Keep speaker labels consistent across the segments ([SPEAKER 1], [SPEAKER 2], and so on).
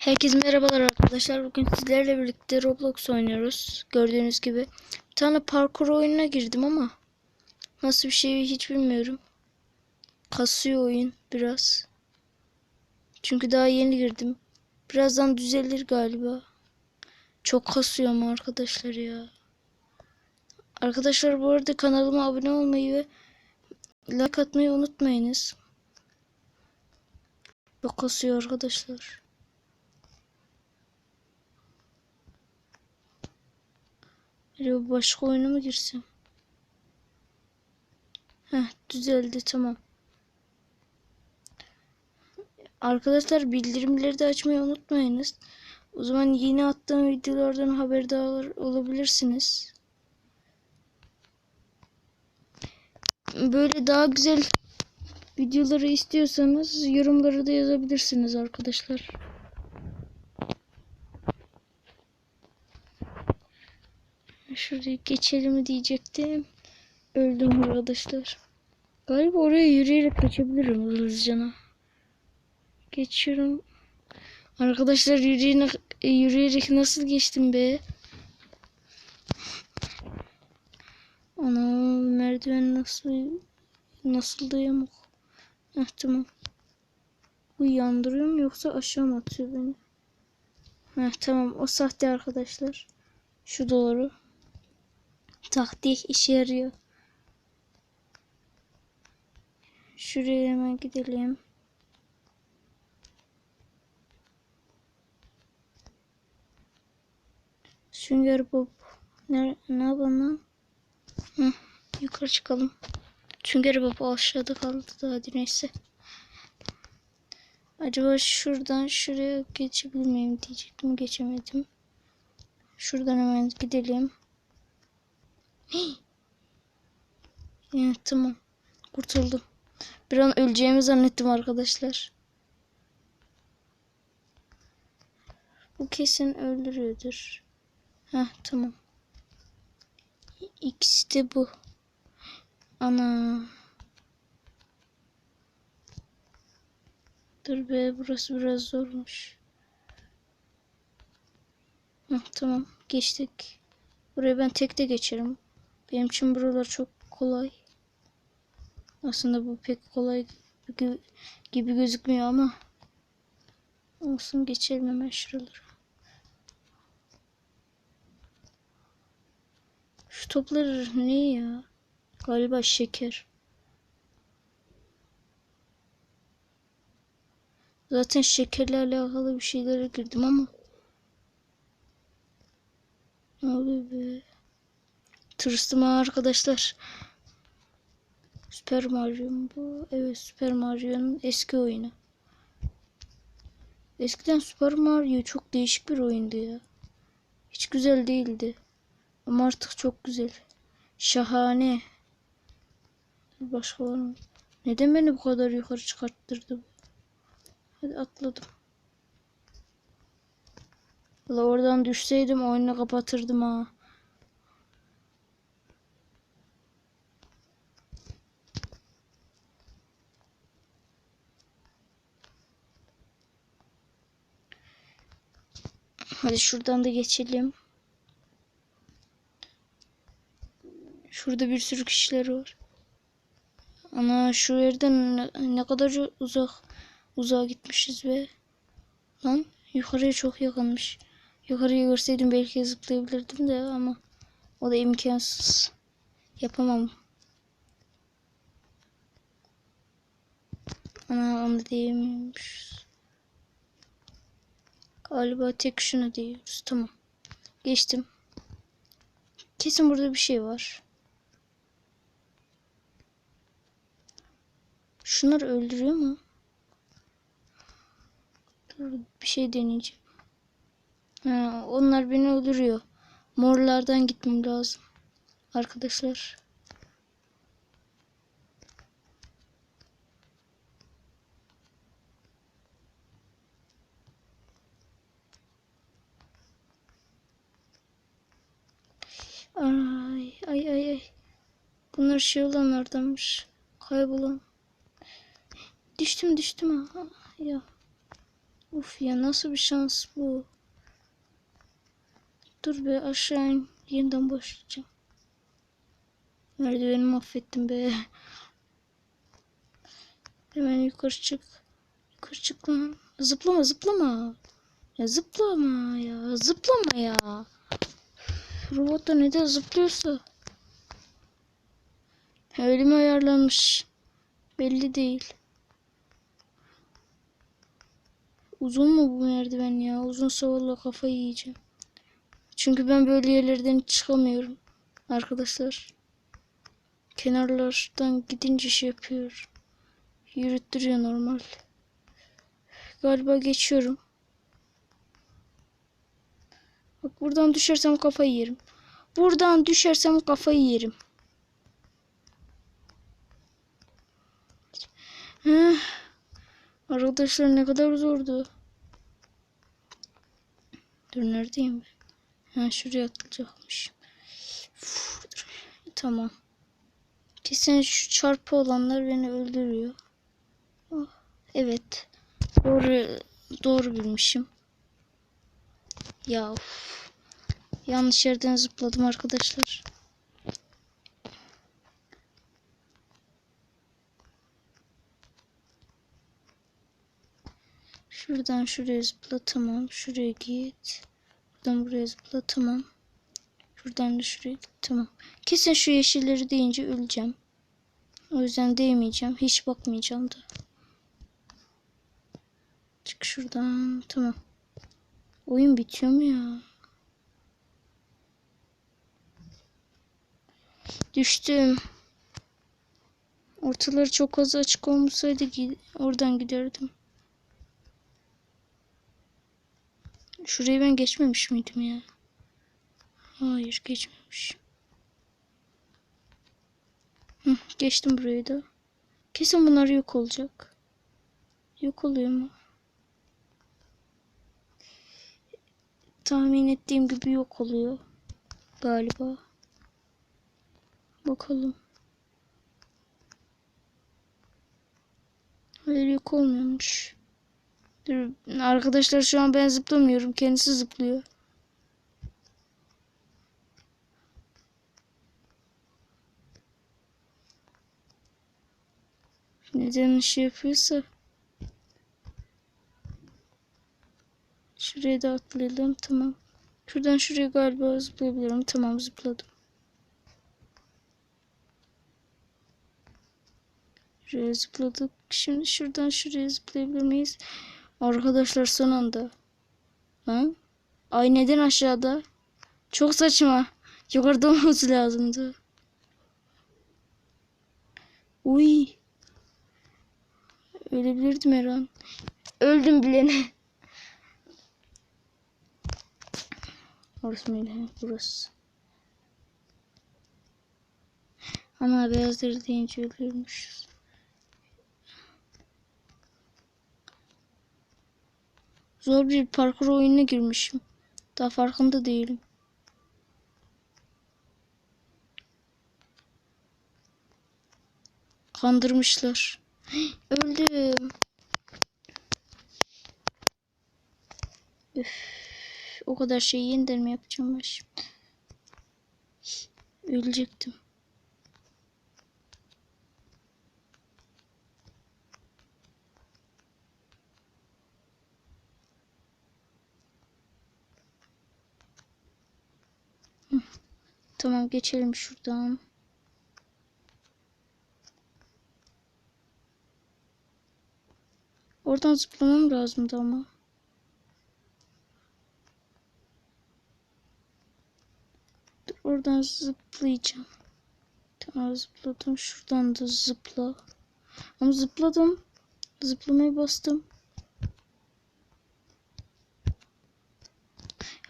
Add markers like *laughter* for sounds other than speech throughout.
[SPEAKER 1] Herkese merhabalar arkadaşlar. Bugün sizlerle birlikte Roblox oynuyoruz. Gördüğünüz gibi. Bir tane parkur oyununa girdim ama nasıl bir şey hiç bilmiyorum. Kasıyor oyun biraz. Çünkü daha yeni girdim. Birazdan düzelir galiba. Çok kasıyor mu arkadaşlar ya. Arkadaşlar bu arada kanalıma abone olmayı ve like atmayı unutmayınız. Çok kasıyor arkadaşlar. Acaba başka oyuna mı girsem? Heh düzeldi tamam. Arkadaşlar bildirimleri de açmayı unutmayınız. O zaman yeni attığım videolardan haberdar olabilirsiniz. Böyle daha güzel videoları istiyorsanız yorumları da yazabilirsiniz arkadaşlar. Şuraya geçelim diyecektim. Öldüm arkadaşlar. Galiba oraya yürüyerek kaçabilirim hızlıcana. Geçiyorum. Arkadaşlar yürüyerek, yürüyerek nasıl geçtim be? Ana merdiven nasıl nasıl da yamuk. Heh tamam. Bu yandırıyor mu yoksa aşağı mı atıyor beni? Heh tamam o sahte arkadaşlar. Şu doğru. Taktik işe yarıyor. Şuraya hemen gidelim. Sünger Bob. Ne, ne yapalım? Hı, yukarı çıkalım. Sünger Bob aşağıda kaldı da hadi neyse. Acaba şuradan şuraya geçebilir miyim diyecektim. Geçemedim. Şuradan hemen gidelim. Evet tamam. Kurtuldum. Bir an öleceğimi zannettim arkadaşlar. Bu kesin öldürüyordur. Heh tamam. İkisi de bu. Ana. Dur be burası biraz zormuş. Heh, tamam geçtik. Buraya ben tek de geçerim. Benim için buralar çok kolay. Aslında bu pek kolay gibi, gözükmüyor ama olsun geçelim hemen şuraları. Şu toplar ne ya? Galiba şeker. Zaten şekerle alakalı bir şeylere girdim ama ne oluyor be? Tırstım arkadaşlar. Super Mario bu? Evet Super Mario'nun eski oyunu. Eskiden Super Mario çok değişik bir oyundu ya. Hiç güzel değildi. Ama artık çok güzel. Şahane. Başka var mı? Neden beni bu kadar yukarı çıkarttırdı? Hadi atladım. Valla oradan düşseydim oyunu kapatırdım ha. Hadi şuradan da geçelim. Şurada bir sürü kişiler var. Ana şu yerden ne, ne kadar uzak uzağa gitmişiz be. Lan yukarıya çok yakınmış. Yukarıya görseydim belki zıplayabilirdim de ama o da imkansız. Yapamam. Ana onu değmiyormuş. Galiba tek şunu diyoruz. Tamam. Geçtim. Kesin burada bir şey var. Şunlar öldürüyor mu? Dur bir şey deneyeceğim. Ha, onlar beni öldürüyor. Morlardan gitmem lazım. Arkadaşlar. Ay ay ay ay. Bunlar şey olanlardanmış. Kaybolan. Düştüm düştüm ha. Ya. Uf ya nasıl bir şans bu? Dur be aşağı in. Yeniden başlayacağım. Merdiveni mahvettim be. Hemen yukarı çık. Yukarı çık lan. Zıplama zıplama. Ya zıplama ya. Zıplama ya. Robot da neden zıplıyorsa. Öyle mi ayarlanmış? Belli değil. Uzun mu bu merdiven ya? Uzunsa valla kafayı yiyeceğim. Çünkü ben böyle yerlerden çıkamıyorum. Arkadaşlar. Kenarlardan gidince şey yapıyor. Yürüttürüyor normal. Galiba geçiyorum. Bak buradan düşersem kafayı yerim. Buradan düşersem kafayı yerim. Heh. Arkadaşlar ne kadar zordu. Dur neredeyim ben? Ha şuraya atlayacakmış. Uf, dur. Tamam. Kesin şu çarpı olanlar beni öldürüyor. Oh, evet. Doğru doğru bilmişim. Ya of. Yanlış yerden zıpladım arkadaşlar. Şuradan şuraya zıpla tamam. Şuraya git. Buradan buraya zıpla tamam. Şuradan da şuraya tamam. Kesin şu yeşilleri deyince öleceğim. O yüzden değmeyeceğim. Hiç bakmayacağım da. Çık şuradan. Tamam. Oyun bitiyor mu ya? Düştüm. Ortaları çok az açık olmasaydı oradan giderdim. Şurayı ben geçmemiş miydim ya? Hayır geçmemiş. Hı, geçtim burayı da. Kesin bunlar yok olacak. Yok oluyor mu? Tahmin ettiğim gibi yok oluyor. Galiba. Bakalım. Hayır yok olmuyormuş. Dur, arkadaşlar şu an ben zıplamıyorum. Kendisi zıplıyor. Neden şey yapıyorsa. Şuraya da atlayalım. Tamam. Şuradan şuraya galiba zıplayabilirim. Tamam zıpladım. Şuraya zıpladık. Şimdi şuradan şuraya zıplayabilir miyiz? Arkadaşlar son anda. Lan? Ay neden aşağıda? Çok saçma. Yukarıda olması lazımdı. Uy. Ölebilirdim her an. Öldüm bilene. Orası mıydı? Burası. Ana beyazları deyince ölüyormuşuz. Zor bir parkur oyununa girmişim. Daha farkında değilim. Kandırmışlar. *gasps* Öldüm. Üf, o kadar şeyi yeniden mi yapacağım ben şimdi? Ölecektim. Tamam geçelim şuradan. Oradan zıplamam lazımdı ama. Oradan zıplayacağım. Tamam zıpladım. Şuradan da zıpla. Ama zıpladım. Zıplamayı bastım.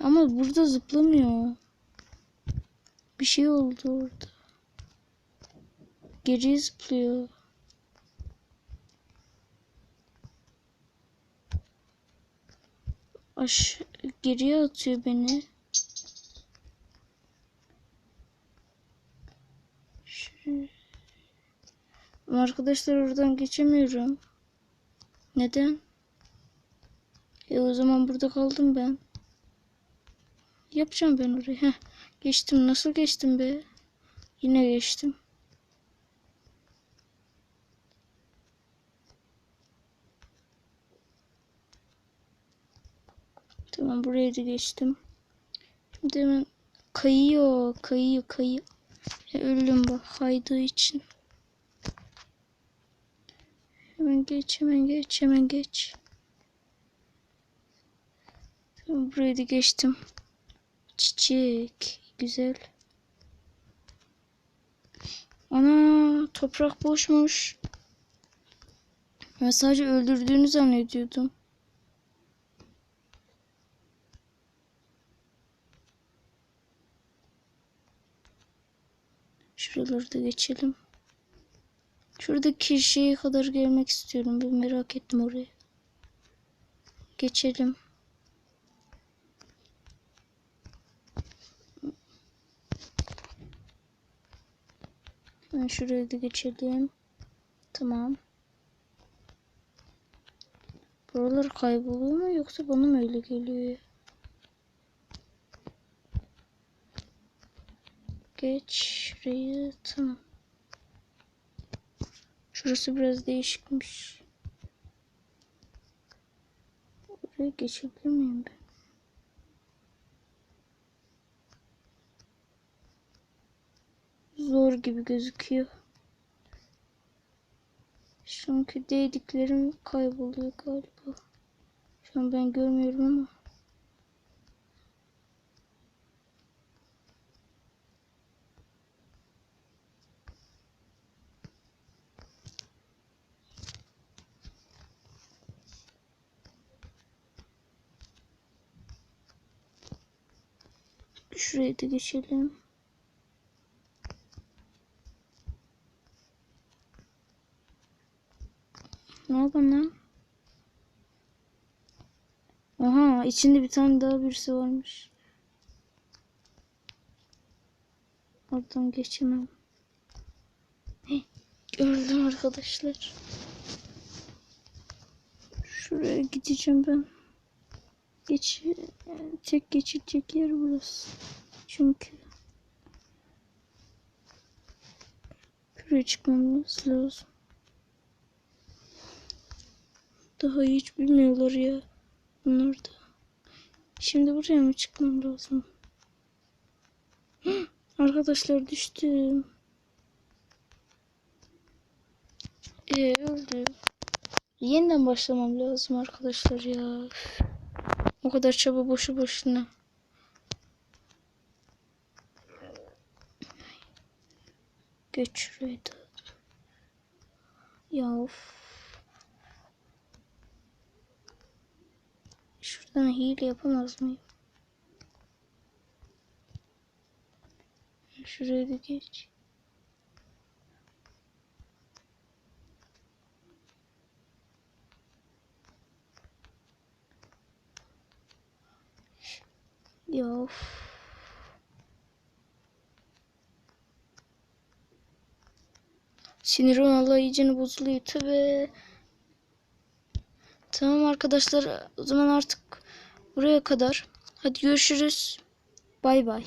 [SPEAKER 1] Ama burada zıplamıyor. Bir şey oldu orada. Geriye zıplıyor. Aş geriye atıyor beni. Şu- Arkadaşlar oradan geçemiyorum. Neden? E o zaman burada kaldım ben. Yapacağım ben orayı. Heh, geçtim. Nasıl geçtim be? Yine geçtim. Tamam buraya da geçtim. Şimdi hemen kayıyor, kayıyor, kayıyor. E, öldüm bak haydığı için. Hemen geç, hemen geç, hemen geç. Tamam burayı da geçtim. Çiçek, güzel. Ana toprak boşmuş. Ben sadece öldürdüğünü zannediyordum. Şuraları da geçelim. Şuradaki şeye kadar gelmek istiyorum. Bir merak ettim orayı. Geçelim. Ben şuraya da geçelim. Tamam. Buralar kayboluyor mu yoksa bana mı öyle geliyor? Geç şurayı. Tamam. Şurası biraz değişikmiş. Oraya geçebilir miyim ben? Zor gibi gözüküyor. Çünkü değdiklerim kayboluyor galiba. Şu an ben görmüyorum ama. Şuraya da geçelim. Ne oldu lan? Aha içinde bir tane daha birisi varmış. Oradan geçemem. Gördüm arkadaşlar. Şuraya gideceğim ben. Geç, tek geçilecek yer burası. Çünkü buraya çıkmamız lazım. Daha hiç bilmiyorlar ya. Bunlar da. Şimdi buraya mı çıkmam lazım? *gasps* Arkadaşlar düştüm. Ee öldü. Yeniden başlamam lazım arkadaşlar ya. O kadar çaba boşu boşuna. Geç. Ya of. Şuradan hile yapamaz mıyım? Şuraya da geç. Ya of. Sinirim vallahi iyicene bozuluyor tabi. Tamam arkadaşlar o zaman artık buraya kadar. Hadi görüşürüz. Bay bay.